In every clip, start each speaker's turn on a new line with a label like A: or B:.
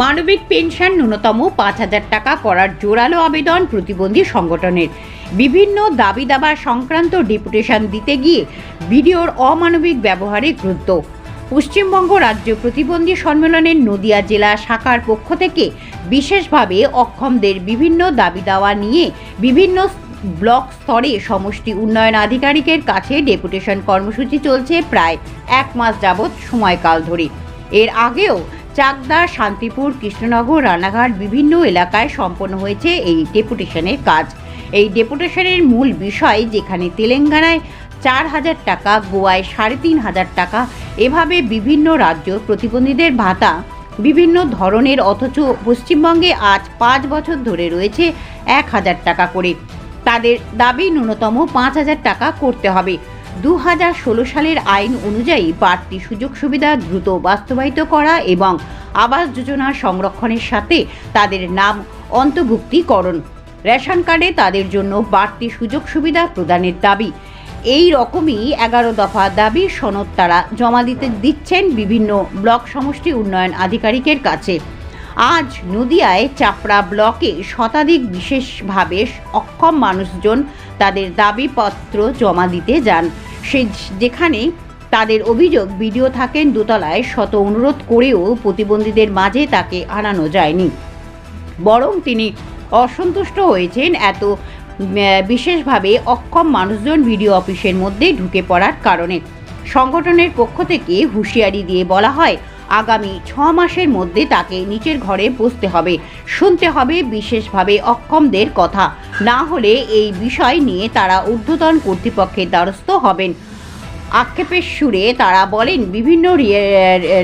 A: মানবিক পেনশন ন্যূনতম পাঁচ হাজার টাকা করার জোরালো আবেদন প্রতিবন্ধী সংগঠনের। বিভিন্ন দাবি দাবা সংক্রান্ত ডেপুটেশন দিতে গিয়ে ভিডিওর অমানবিক ব্যবহারে ক্রুদ্ধ। পশ্চিমবঙ্গ রাজ্য প্রতিবন্ধী সম্মেলনের নদিয়া জেলা শাখার পক্ষ থেকে বিশেষভাবে অক্ষমদের বিভিন্ন দাবি দাওয়া নিয়ে বিভিন্ন ব্লক স্তরে সমষ্টি উন্নয়ন আধিকারিকের কাছে ডেপুটেশন কর্মসূচি চলছে প্রায় এক মাস যাবৎ সময়কাল ধরে। এর আগেও চাকদা, শান্তিপুর, কৃষ্ণনগর, রানাঘাট বিভিন্ন এলাকায় সম্পন্ন হয়েছে এই ডেপুটেশনের কাজ। এই ডেপুটেশনের মূল বিষয় যেখানে তেলেঙ্গানায় চার হাজার টাকা, গোয়ায় সাড়ে তিন হাজার টাকা, এভাবে বিভিন্ন রাজ্য প্রতিবন্ধীদের ভাতা, বিভিন্ন ধরনের অথচ পশ্চিমবঙ্গে আজ পাঁচ বছর ধরে রয়েছে এক হাজার টাকা করে। তাদের দাবি ন্যূনতম পাঁচ হাজার টাকা করতে হবে। দু হাজার ষোলো সালের আইন অনুযায়ী বাড়তি সুযোগ সুবিধা দ্রুত বাস্তবায়িত করা এবং আবাস যোজনার সংরক্ষণের সাথে তাদের নাম অন্তর্ভুক্তিকরণ। রেশন কার্ডে তাদের জন্য বাড়তি সুযোগ সুবিধা প্রদানের দাবি। এই রকমই এগারো দফা দাবি সনদ তারা জমা দিতে দিচ্ছেন বিভিন্ন ব্লক সমষ্টি উন্নয়ন আধিকারিকের কাছে। আজ নদিয়ায় চাপড়া ব্লকে শতাধিক বিশেষভাবে অক্ষম মানুষজন তাদের দাবিপত্র জমা দিতে যান। সে যেখানে তাদের অভিযোগ ভিডিও থাকেন দোতলায় শত অনুরোধ করেও প্রতিবন্ধীদের মাঝে তাকে আনানো যায়নি। বরং তিনি অসন্তুষ্ট হয়েছেন এত বিশেষভাবে অক্ষম মানুষজন ভিডিও অফিসের মধ্যে ঢুকে পড়ার কারণে। সংগঠনের পক্ষ থেকে হুঁশিয়ারি দিয়ে বলা হয় আগামী ছ মাসের মধ্যে তাকে নিচের ঘরে বসতে হবে। শুনতে হবে বিশেষভাবে অক্ষমদের কথা। না হলে এই বিষয় নিয়ে তারা ঊর্ধ্বতন কর্তৃপক্ষের দ্বারস্থ হবেন। আক্ষেপের সুরে তারা বলেন, বিভিন্ন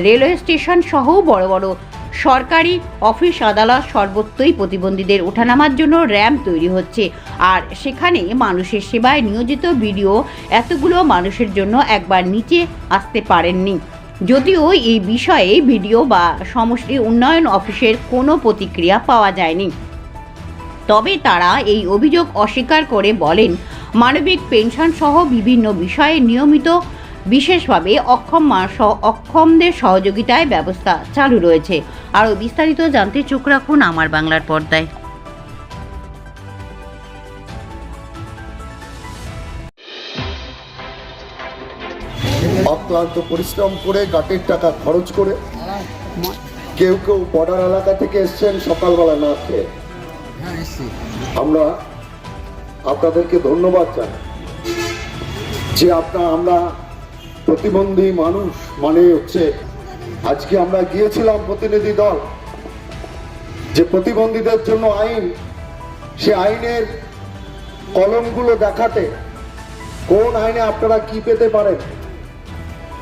A: রেলওয়ে স্টেশন সহ বড় বড় সরকারি অফিস, আদালত সর্বত্রই প্রতিবন্ধীদের ওঠানামার জন্য র্যাম্প তৈরি হচ্ছে। আর সেখানে মানুষের সেবায় নিয়োজিত ভিডিও এতগুলো মানুষের জন্য একবার নিচে আসতে পারেননি। যদিও এই বিষয়ে ভিডিও বা সমষ্টি উন্নয়ন অফিসের কোনো প্রতিক্রিয়া পাওয়া যায়নি। তবে তারা এই অভিযোগ অস্বীকার করে বলেন, মানবিক পেনশন সহ বিভিন্ন বিষয়ে নিয়মিত বিশেষভাবে অক্ষম অক্ষমদের সহযোগিতায় ব্যবস্থা চালু রয়েছে। আরও বিস্তারিত জানতে চোখ রাখুন আমার বাংলার পর্দায়।
B: অক্লান্ত পরিশ্রম করে গাটের টাকা খরচ করে কেউ কেউ বর্ডার এলাকা থেকে এসছেন সকালবেলা না খেয়ে।
C: হ্যাঁ
B: আমরা আপনাদেরকে ধন্যবাদ জানাই যে আপনার আমরা প্রতিবন্ধী মানুষ মানে হচ্ছে আজকে আমরা গিয়েছিলাম প্রতিনিধি দল যে প্রতিবন্ধীদের জন্য আইন সে আইনের কলমগুলো দেখাতে কোন আইনে আপনারা কি পেতে পারেন?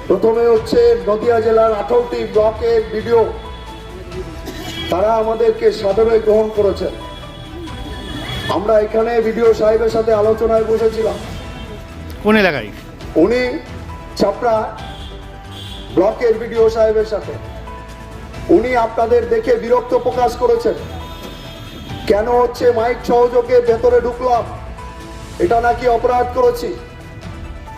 B: প্রথমে হচ্ছে নদিয়া জেলার আঠারোটি ব্লকের ভিডিও তারা আমাদেরকে সাদরে গ্রহণ করেছেন। আমরা এখানে ভিডিও সাহেবের সাথে আলোচনায় বসেছিলাম।
C: কোন এলাকায়?
B: উনি ছাপড়া ব্লকের ভিডিও সাহেবের সাথে। উনি আপনাদের দেখে বিরক্ত প্রকাশ করেছেন। কেন হচ্ছে মাইক সহযোগে ভেতরে ঢুকলাম? এটা নাকি অপরাধ করেছি?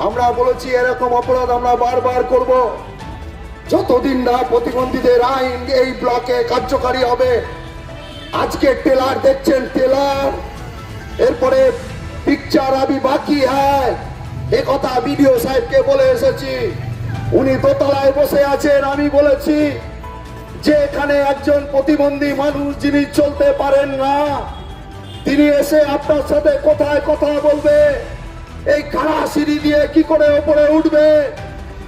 B: আমরা বলেছি এরকম অপরাধ আমরা বারবার করব। যতদিন না প্রতিবন্ধীদের আইন এই ব্লকে কার্যকারী হবে, আজকে টেলার দেখছেন টেলার, এরপরে পিকচার আমি বাকি হ্যায় এ কথা বিডিও সাহেবকে বলে এসেছি। উনি দোতলায় বসে আছেন, আমি বলেছি যে এখানে একজন প্রতিবন্ধী মানুষ যিনি চলতে পারেন না, তিনি এসে আপনার সাথে কোথায় কথা বলবে। এই খাড়া সিঁড়ি দিয়ে কি করে ওপরে উঠবে?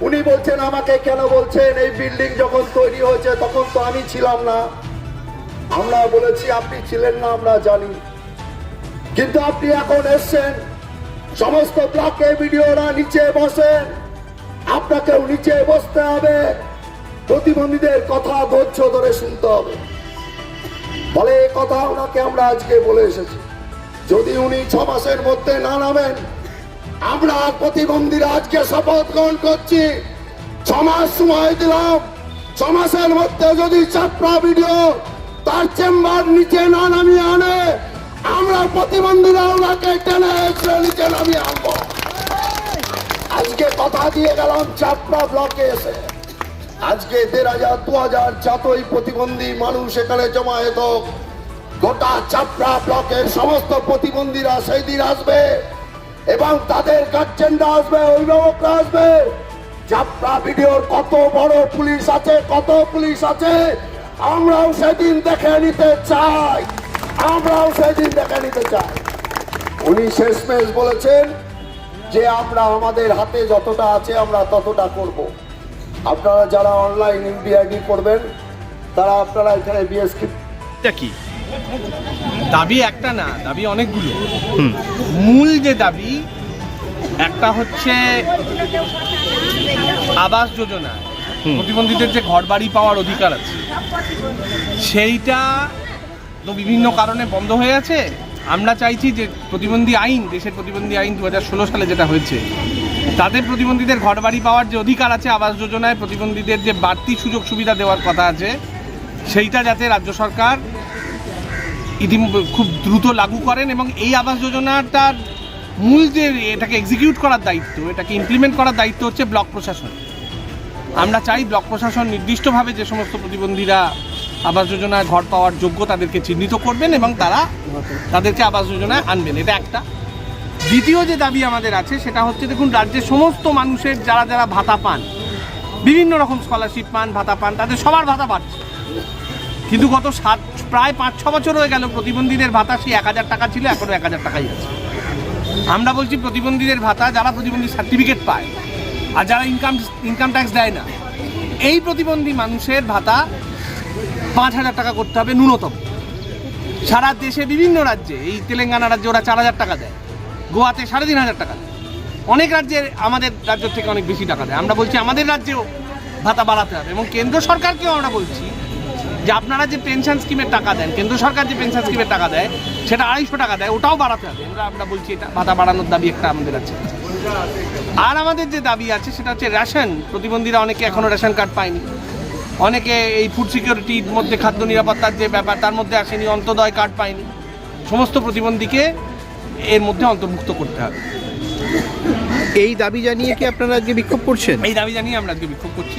B: উনি বলছেন, আমাকে কেন বলছেন? এই বিল্ডিং যখন তৈরি হয়েছে, তখন তো আমি ছিলাম না। আমরা বলেছি, আপনি ছিলেন না, আমরা জানি। কিন্তু আপনি এখন এসছেন। সমস্ত ব্লকে ভিডিওরা নিচে বসেন। আপনাকেও নিচে বসতে হবে। প্রতিবন্ধীদের কথা ধৈর্য ধরে শুনতে হবে। ফলে কথা ওনাকে আমরা আজকে বলে এসেছি। যদি উনি ছ মাসের মধ্যে না নামেন আমরা প্রতিবন্ধীরা আজকে শপথ গ্রহণ করছি। ছ মাস সময় দিলাম। ছমাসের মধ্যে যদি চাপড়া ভিডিও তার চেম্বার নিচে না নামিয়ে আনে, আমরা প্রতিবন্ধীরা ওনাকে টেনে নিচে নামিয়ে আনব। আজকে কথা দিয়ে গেলাম, চাপড়া ব্লকে এসে। আজকে দেড় হাজার দু হাজার যতই প্রতিবন্ধী মানুষ এখানে জমায়েত হোক, গোটা চাপড়া ব্লকের সমস্ত প্রতিবন্ধীরা সেই দিন আসবে। এবং তাদের গার্জেনরা আসবে, অভিভাবকরা আসবে। যাত্রা ভিডিওর কত বড় পুলিশ আছে, কত পুলিশ আছে, আমরাও সেদিন দেখে নিতে চাই। আমরাও সেদিন দেখে নিতে চাই। উনি শেষমেশ বলেছেন যে, আমরা আমাদের হাতে যতটা আছে, আমরা ততটা করব। আপনারা যারা অনলাইন ইউডিআইডি করবেন, তারা আপনারা এখানে বিএসকি
C: কি?
D: দাবি একটা না দাবি অনেকগুলো। মূল যে দাবি একটা হচ্ছে আবাস যোজনা। প্রতিবন্ধীদের যে ঘর বাড়ি পাওয়ার অধিকার আছে সেইটা তো বিভিন্ন কারণে বন্ধ হয়ে আছে। আমরা চাইছি যে প্রতিবন্ধী আইন দেশের প্রতিবন্ধী আইন দু হাজার ষোলো সালে যেটা হয়েছে তাদের প্রতিবন্ধীদের ঘর বাড়ি পাওয়ার যে অধিকার আছে আবাস যোজনায় প্রতিবন্ধীদের যে বাড়তি সুযোগ সুবিধা দেওয়ার কথা আছে সেইটা যাতে রাজ্য সরকার ইতি খুব দ্রুত লাগু করেন এবং এই আবাস যোজনাটার মূল যে এটাকে এক্সিকিউট করার দায়িত্ব, এটাকে ইমপ্লিমেন্ট করার দায়িত্ব হচ্ছে ব্লক প্রশাসন। আমরা চাই ব্লক প্রশাসন নির্দিষ্টভাবে যে সমস্ত প্রতিবন্ধীরা আবাস যোজনায় ঘর পাওয়ার যোগ্য তাদেরকে চিহ্নিত করবেন এবং তারা তাদেরকে আবাস যোজনায় আনবেন, এটা একটা। দ্বিতীয় যে দাবি আমাদের আছে, সেটা হচ্ছে দেখুন, রাজ্যের সমস্ত মানুষের যারা যারা ভাতা পান, বিভিন্ন রকম স্কলারশিপ পান, ভাতা পান, তাদের সবার ভাতা পাচ্ছে কিন্তু গত সাত, প্রায় পাঁচ, ছ বছর হয়ে গেল প্রতিবন্ধীদের ভাতা সেই এক হাজার টাকা ছিল এখনও এক হাজার টাকাই আছে। আমরা বলছি প্রতিবন্ধীদের ভাতা যারা প্রতিবন্ধী সার্টিফিকেট পায় আর যারা ইনকাম ইনকাম ট্যাক্স দেয় না, এই প্রতিবন্ধী মানুষের ভাতা পাঁচ হাজার টাকা করতে হবে ন্যূনতম। সারা দেশে বিভিন্ন রাজ্যে, এই তেলেঙ্গানা রাজ্যে ওরা চার হাজার টাকা দেয়, গোয়াতে সাড়ে তিন হাজার টাকা দেয়। অনেক রাজ্যে আমাদের রাজ্য থেকে অনেক বেশি টাকা দেয়। আমরা বলছি আমাদের রাজ্যেও ভাতা বাড়াতে হবে এবং কেন্দ্র সরকারকেও আমরা বলছি যে আপনারা যে পেনশন স্কিমের টাকা দেন কেন্দ্র সরকার যে পেনশন স্কিমের টাকা দেয় সেটা আড়াইশো টাকা দেয় ওটাও বাড়াতে হবে। আমরা আমরা বলছি এটা ভাতা বাড়ানোর দাবি একটা আমাদের আছে। আর আমাদের যে দাবি আছে সেটা হচ্ছে রেশন প্রতিবন্ধীরা অনেকে এখনও রেশন কার্ড পায়নি। অনেকে এই ফুড সিকিউরিটির মধ্যে খাদ্য নিরাপত্তার যে ব্যাপার তার মধ্যে আসেনি অন্তদয় কার্ড পায়নি। সমস্ত প্রতিবন্ধীকে এর মধ্যে অন্তর্ভুক্ত করতে হবে।
C: এই দাবি জানিয়ে কি আপনারা আজকে বিক্ষোভ করছেন?
D: এই দাবি জানিয়ে আমরা আজকে বিক্ষোভ করছি।